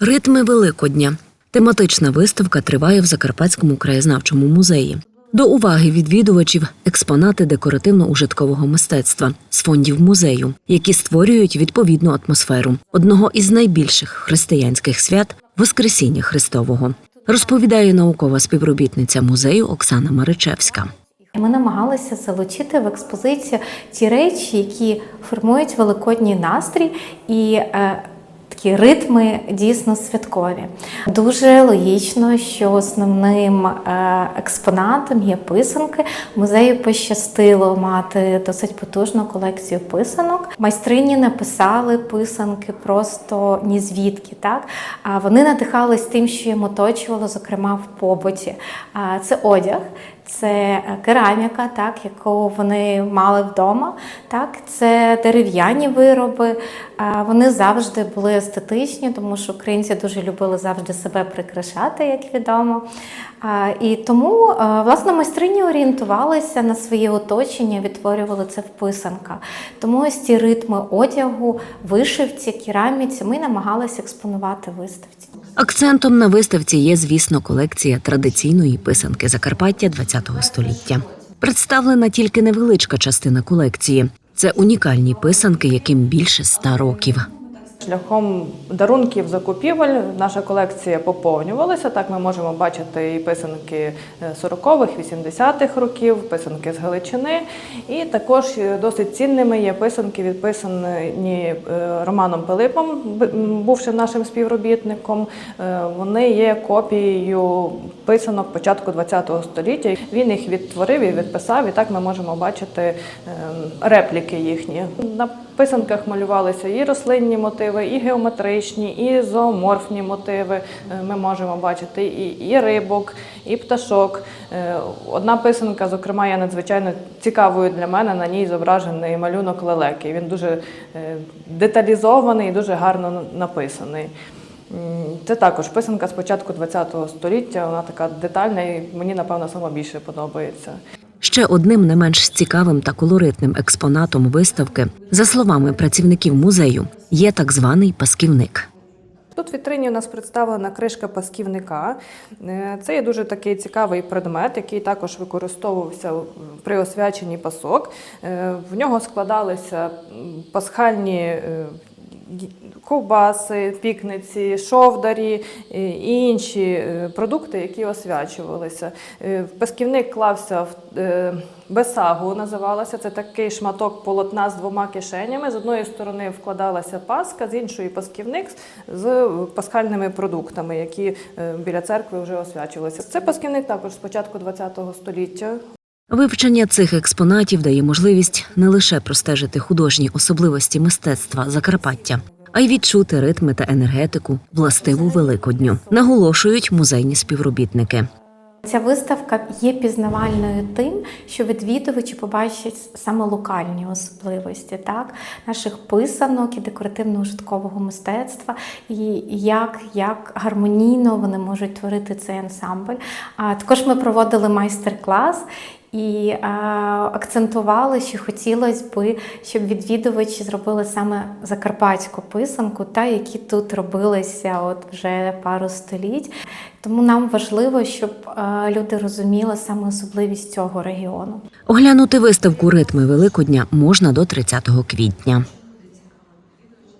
Ритми Великодня. Тематична виставка триває в Закарпатському краєзнавчому музеї. До уваги відвідувачів експонати декоративно-ужиткового мистецтва з фондів музею, які створюють відповідну атмосферу одного із найбільших християнських свят Воскресіння Христового, розповідає наукова співробітниця музею Оксана Маричевська. Ми намагалися залучити в експозицію ті речі, які формують великодній настрій і е, такі ритми дійсно святкові. Дуже логічно, що основним е, експонатом є писанки. Музею пощастило мати досить потужну колекцію писанок. Майстрині написали писанки просто ні звідки. Так? А вони надихались тим, що їм оточувало, зокрема в побуті. Це одяг. Це е, кераміка, так, яку вони мали вдома. Так, це дерев'яні вироби. Вони завжди були естетичні, тому що українці дуже любили завжди себе прикрашати, як відомо. І тому, власне, майстрині орієнтувалися на своє оточення, відтворювали це в писанках. Тому ось ці ритми одягу, вишивці, кераміці ми намагалися експонувати виставці. Акцентом на виставці є, звісно, колекція традиційної писанки Закарпаття ХХ століття. Представлена тільки невеличка частина колекції. Це унікальні писанки, яким більше ста років. Шляхом дарунків закупівель наша колекція поповнювалася. Так ми можемо бачити і писанки 40-х, 80-х років, писанки з Галичини. І також досить цінними є писанки, відписані е, Романом Пилипом, б- м, бувшим нашим співробітником. Е, Вони є копією писанок початку ХХ століття. Він їх відтворив і відписав, і так ми можемо бачити е, репліки їхні. На писанках малювалися і рослинні мотиви, і геометричні, і зооморфні мотиви. Е, Ми можемо бачити і, і рибок, і пташок. Е, Одна писанка, зокрема, є надзвичайно цікавою для мене. На ній зображений малюнок лелеки. Він дуже е, деталізований і дуже гарно написаний. Це також писанка з початку ХХ століття. Вона така детальна і мені, напевно, сама більше подобається. Ще одним не менш цікавим та колоритним експонатом виставки, за словами працівників музею, є так званий пасківник. Тут в вітрині у нас представлена кришка пасківника. Е, Це є дуже такий цікавий предмет, який також використовувався при освяченні пасок. Е, В нього складалися пасхальні е, ковбаси, пікниці, шовдарі е, і інші е, продукти, які освячувалися. Е, Пасківник клався в бесагу, називалося. Це такий шматок полотна з двома кишенями. З одної сторони вкладалася паска, з іншої пасківник з пасхальними продуктами, які біля церкви вже освячувалися. Це пасківник також з початку ХХ століття. Вивчення цих експонатів дає можливість не лише простежити художні особливості мистецтва Закарпаття, а й відчути ритми та енергетику властиву Великодню, наголошують музейні співробітники. Ця виставка є пізнавальною тим, що відвідувачі побачать саме локальні особливості так, наших писанок і декоративно-ужиткового мистецтва, і як, як гармонійно вони можуть творити цей ансамбль. А також ми проводили майстер-клас. І е, акцентували, що хотілося би, щоб відвідувачі зробили саме закарпатську писанку, та які тут робилися от вже пару століть. Тому нам важливо, щоб е, люди розуміли саме особливість цього регіону. Оглянути виставку Ритми Великодня можна до 30 квітня.